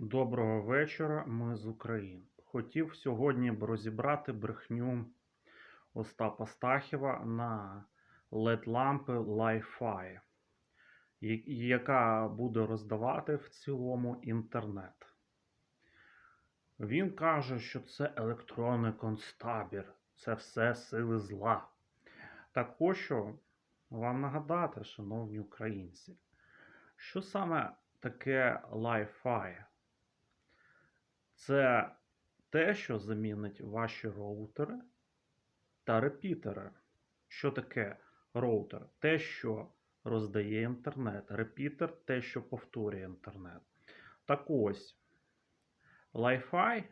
Доброго вечора, ми з України. Хотів сьогодні б розібрати брехню Остапа Стахіва на LED-лампи Li-Fi, яка буде роздавати в цілому інтернет. Він каже, що це електронний концтабір, це все сили зла. Так хочу вам нагадати, шановні українці, що саме таке Li-Fi? Це те, що замінить ваші роутери та репітери. Що таке роутер? Те, що роздає інтернет. Репітер те, що повторює інтернет. Так ось, Li-Fi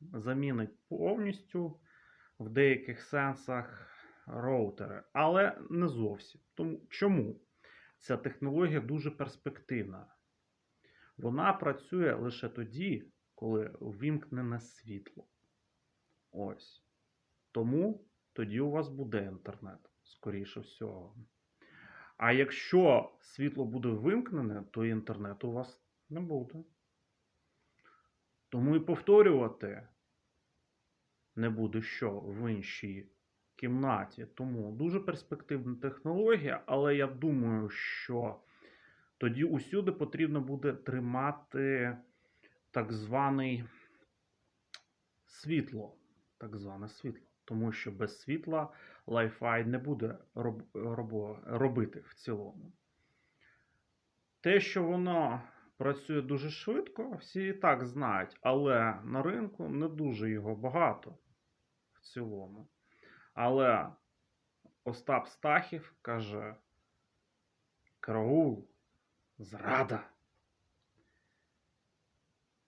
замінить повністю в деяких сенсах роутери, але не зовсім. Тому чому? Ця технологія дуже перспективна. Вона працює лише тоді, коли ввімкнене світло. Ось. Тому тоді у вас буде інтернет, скоріше всього. А якщо світло буде вимкнене, то інтернету у вас не буде. Тому і повторювати не буде що в іншій кімнаті. Тому дуже перспективна технологія, але я думаю, що тоді усюди потрібно буде тримати так званий світло. Так зване світло. Тому що без світла Wi-Fi не буде роб, робо- робити в цілому. Те, що воно працює дуже швидко, всі і так знають, але на ринку не дуже його багато в цілому. Але Остап Стахів каже: Караул, зрада.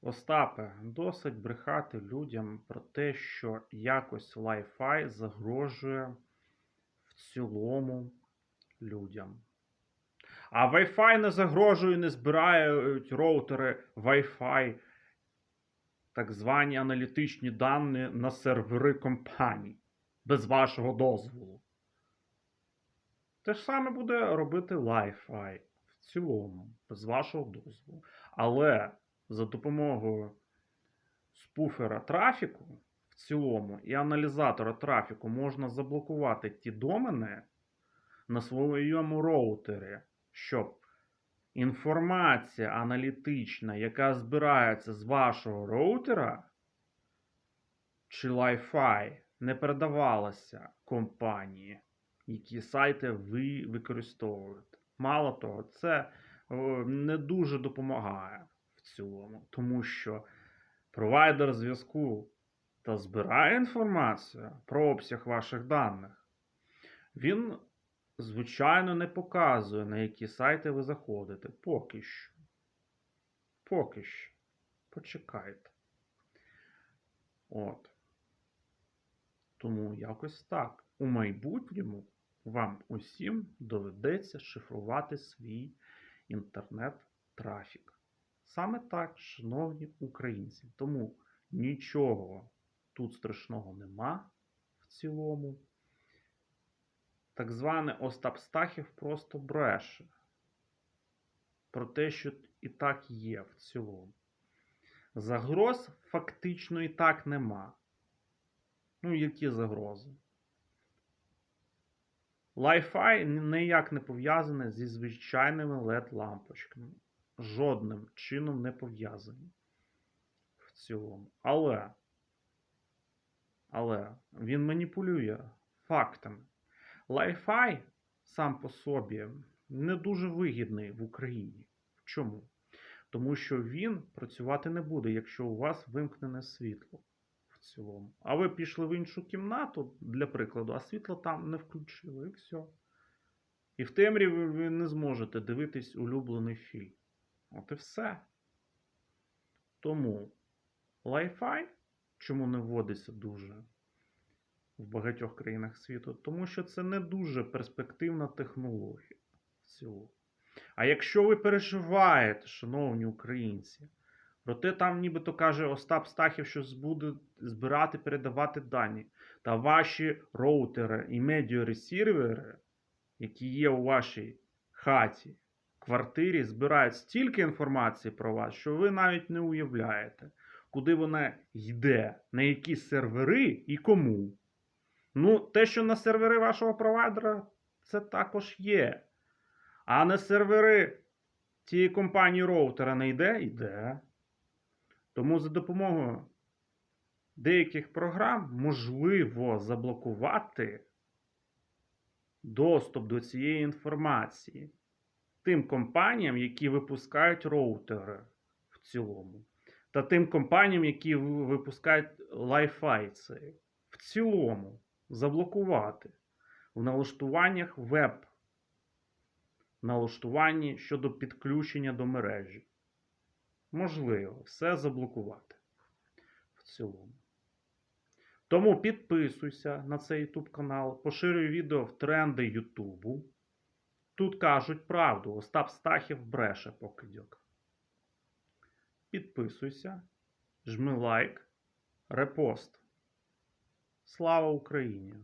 Остапе, досить брехати людям про те, що якось Wi-Fi загрожує в цілому людям. А Wi-Fi не загрожує, не збирають роутери Wi-Fi, так звані аналітичні дані на сервери компаній без вашого дозволу. Те ж саме буде робити Wi-Fi в цілому, без вашого дозволу. Але за допомогою спуфера трафіку в цілому і аналізатора трафіку можна заблокувати ті домени на своєму роутері, щоб інформація аналітична, яка збирається з вашого роутера чи Wi-Fi, не передавалася компанії, які сайти ви використовуєте. Мало того, це не дуже допомагає в цілому, тому що провайдер зв'язку та збирає інформацію про обсяг ваших даних. Він, звичайно, не показує, на які сайти ви заходите. Поки що. Поки що. Почекайте. От. Тому якось так. У майбутньому вам усім доведеться шифрувати свій інтернет-трафік. Саме так, шановні українці. Тому нічого тут страшного нема в цілому. Так званий Остап Стахів просто бреше про те, що і так є в цілому. Загроз фактично і так нема. Ну, які загрози? Wi-Fi ніяк не пов'язане зі звичайними LED-лампочками. Жодним чином не пов'язані в цілому. Але, але він маніпулює фактами. Wi-Fi сам по собі не дуже вигідний в Україні. Чому? Тому що він працювати не буде, якщо у вас вимкнене світло в цілому. А ви пішли в іншу кімнату, для прикладу, а світло там не включили, і все. І в темряві ви не зможете дивитись улюблений фільм. От і все. Тому Wi-Fi чому не вводиться дуже в багатьох країнах світу? Тому що це не дуже перспективна технологія в цілому. А якщо ви переживаєте, шановні українці, проте там нібито каже Остап Стахів, що буде збирати, передавати дані, та ваші роутери і медіаресервери, які є у вашій хаті, квартирі збирають стільки інформації про вас, що ви навіть не уявляєте, куди вона йде, на які сервери і кому. Ну, те, що на сервери вашого провайдера, це також є. А на сервери тієї компанії роутера не йде? Йде. Тому за допомогою деяких програм можливо заблокувати доступ до цієї інформації тим компаніям, які випускають роутери в цілому, та тим компаніям, які випускають Wi-Fi цей в цілому заблокувати в налаштуваннях веб, налаштуванні щодо підключення до мережі. Можливо, все заблокувати в цілому. Тому підписуйся на цей YouTube канал, поширюй відео в тренди Ютубу. Тут кажуть правду, Остап Стахів бреше покидьок. Підписуйся, жми лайк, репост. Слава Україні!